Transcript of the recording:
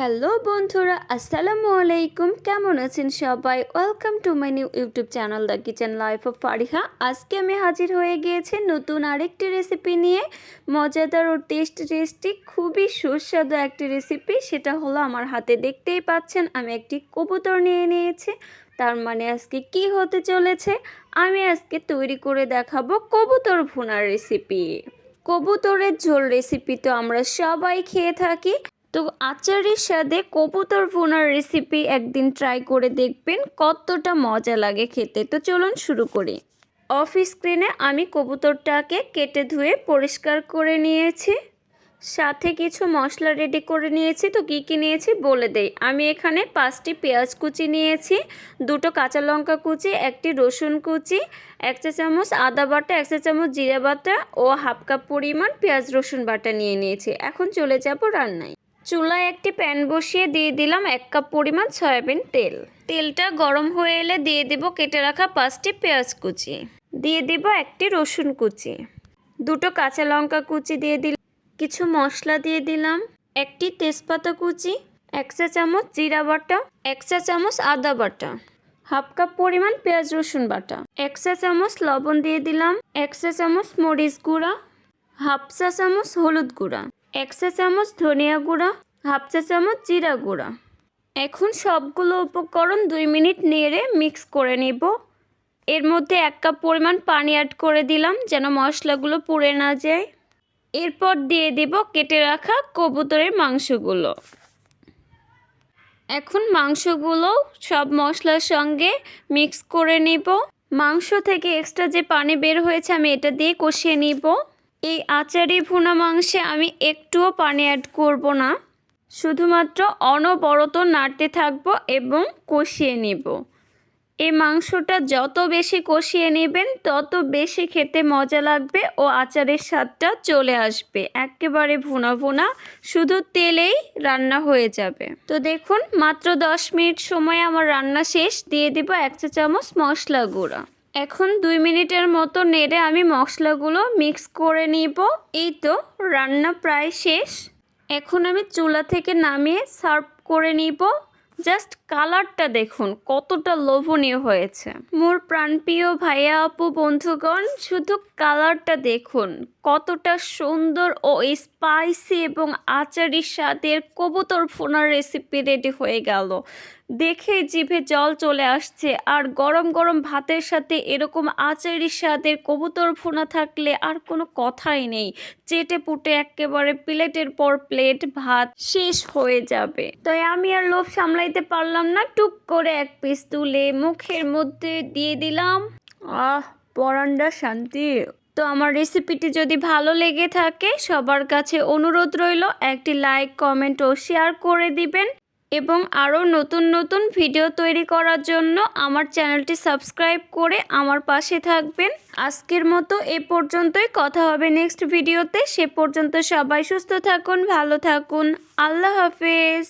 Hello বন্ধুরা, আসসালামু আলাইকুম। কেমন আছেন সবাই? Welcome to my new YouTube channel the kitchen life of Fariha আজকে আমি হাজির হয়ে গিয়েছি নতুন আরেকটি রেসিপি নিয়ে। মজাদার ও টেস্ট টেস্টি খুবই সুস্বাদু একটি রেসিপি সেটা হলো আমার হাতে দেখতেই পাচ্ছেন, আমি একটি কবুতর নিয়ে নিয়েছি। তার মানে আজকে কি হতে চলেছে? আমি আজকে তৈরি করে দেখাবো কবুতর ভুনার রেসিপি কবুতরের ঝোল রেসিপি তো আমরা সবাই খেয়ে থাকি। তো আচারের সাথে কবুতর ভুনার রেসিপি একদিন ট্রাই করে দেখবেন, কতটা মজা লাগে খেতে। তো চলুন শুরু করি। অফ স্ক্রিনে আমি কবুতরটাকে কেটে ধুয়ে পরিষ্কার করে নিয়েছি। সাথে কিছু মশলা রেডি করে নিয়েছি। তো কী কী নিয়েছি বলে দেই। আমি এখানে পাঁচটি পেঁয়াজ কুচি নিয়েছি, দুটো কাঁচা লঙ্কা কুচি, একটি রসুন কুচি, এক চা চামচ আদা বাটা, এক চা চামচ জিরা বাটা ও হাফ কাপ পরিমাণ পেঁয়াজ রসুন বাটা নিয়ে নিয়েছি। এখন চলে যাব রান্নায়। চুলায় একটি প্যান বসিয়ে দিয়ে দিলাম এক কাপ পরিমাণ সয়াবিন তেল। তেলটা গরম হয়ে এলে দিয়ে দেব কেটে রাখা পাঁচটি পেঁয়াজ কুচি। দিয়ে দেব একটি রসুন কুচি। দুটো কাঁচা লঙ্কা কুচি দিয়ে দিলাম কিছু মশলা দিয়ে দিলাম, একটি তেজপাতা কুচি, এক চা চামচ জিরা বাটা, এক চা চামচ আদা বাটা, হাফ কাপ পরিমাণ পেঁয়াজ রসুন বাটা, এক চা চামচ লবণ দিয়ে দিলাম, এক চা চামচ মরিচ গুঁড়া, হাফ চা চামচ হলুদ গুঁড়া। এক চা চামচ ধনিয়া গুঁড়া, হাফ চা চামচ জিরা গুঁড়া। এখন সবগুলো উপকরণ দুই মিনিট নেড়ে মিক্স করে নিব। এর মধ্যে এক কাপ পরিমাণ পানি অ্যাড করে দিলাম যেন মশলাগুলো পুড়ে না যায়। এরপর দিয়ে দেব কেটে রাখা কবুতরের মাংসগুলো। এখন মাংসগুলো সব মশলার সঙ্গে মিক্স করে নিব। মাংস থেকে এক্সট্রা যে পানি বের হয়েছে আমি এটা দিয়ে কষিয়ে নিব। এই আচারি ভুনা মাংসে আমি একটুও পানি অ্যাড করব না। শুধুমাত্র অনবরত নাড়তে থাকব এবং কষিয়ে নিব। এই মাংসটা যত বেশি কষিয়ে নেবেন, তত বেশি খেতে মজা লাগবে ও আচারের স্বাদটা চলে আসবে। একেবারে ভুনা ভুনা, শুধু তেলেই রান্না হয়ে যাবে। তো দেখুন, মাত্র দশ মিনিট সময় আমার রান্না শেষ। দিয়ে দিব এক চা চামচ মশলা গুঁড়া। এখন দুই মিনিটের মতো নেড়ে আমি মশলাগুলো মিক্স করে নিব। এই তো রান্না প্রায় শেষ। এখন আমি চুলা থেকে নামিয়ে সার্ভ করে নিব। জাস্ট কালারটা দেখুন, কতটা লোভনীয় হয়েছে। মোর প্রাণপ্রিয় ভাইয়া, আপু, বন্ধুগণ, শুধু কালারটা দেখুন, কতটা সুন্দর ও স্পাইসি এবং আচারি স্বাদের কবুতর ফোনার রেসিপি রেডি হয়ে গেল। দেখে জিভে জল চলে আসছে। আর গরম গরম ভাতের সাথে এরকম আচারি স্বাদের কবুতর ফোনা থাকলে আর কোনো কথাই নেই। চেটে পুটে একেবারে প্লেটের পর প্লেট, ভাত শেষ হয়ে যাবে। তাই আমি আর লোভ সামলাইতে পারলাম না। টুক করে এক পিস তুলে মুখের মধ্যে দিয়ে দিলাম। আহ, পরান্ডা শান্তি। তো আমার রেসিপিটি যদি ভালো লেগে থাকে, সবার কাছে অনুরোধ রইল, একটি লাইক, কমেন্ট ও শেয়ার করে দিবেন। এবং আরও নতুন নতুন ভিডিও তৈরি করার জন্য আমার চ্যানেলটি সাবস্ক্রাইব করে আমার পাশে থাকবেন। আজকের মতো এ পর্যন্তই। কথা হবে নেক্সট ভিডিওতে। সে পর্যন্ত সবাই সুস্থ থাকুন, ভালো থাকুন। আল্লাহ হাফেজ।